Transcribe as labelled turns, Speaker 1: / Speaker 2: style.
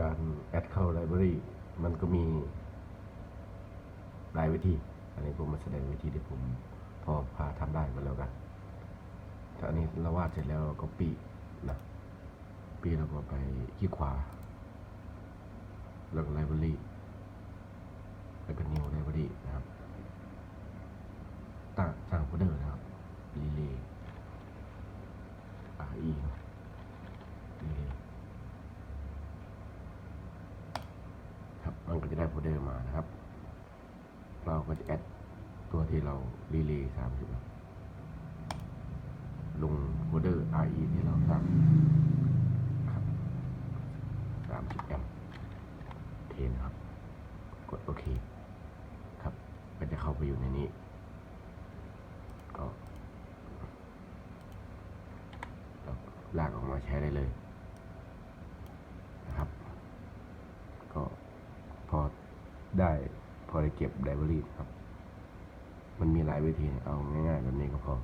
Speaker 1: การแอดเข้าไลบรารีมันก็มีหลายวิธี อันนี้ผมมาแสดงวิธีที่ผมพอพาทำได้ก็แล้วกันถ้าอันนี้เราวาดเสร็จแล้วเราก็ปีนะปีแล้วก็ไปขี้ขวาแล้วก็ไลบรารีแล้วก็นิวไลบรารีนะครับตั้งสร้างโฟลเดอร์นะครับรีเลย์ RE รีเลย์ครับ มันก็จะได้โฟลเดอร์ มานะครับ เราก็จะแอดตัวที่เรารีเลย์สามสิบลงโฟลเดอร์ RE ที่เราสร้างครับสามสิบแอมเทนครับ กดโอเค ครับ ก็จะเข้าไปอยู่ในนี้ ก็ลากออกมาใช้ได้เลยนะครับ ก็พอ ได้พอได้เก็บไดบรารีครับ มันมีหลายวิธีเอาง่ายๆแบบนี้ก็พอ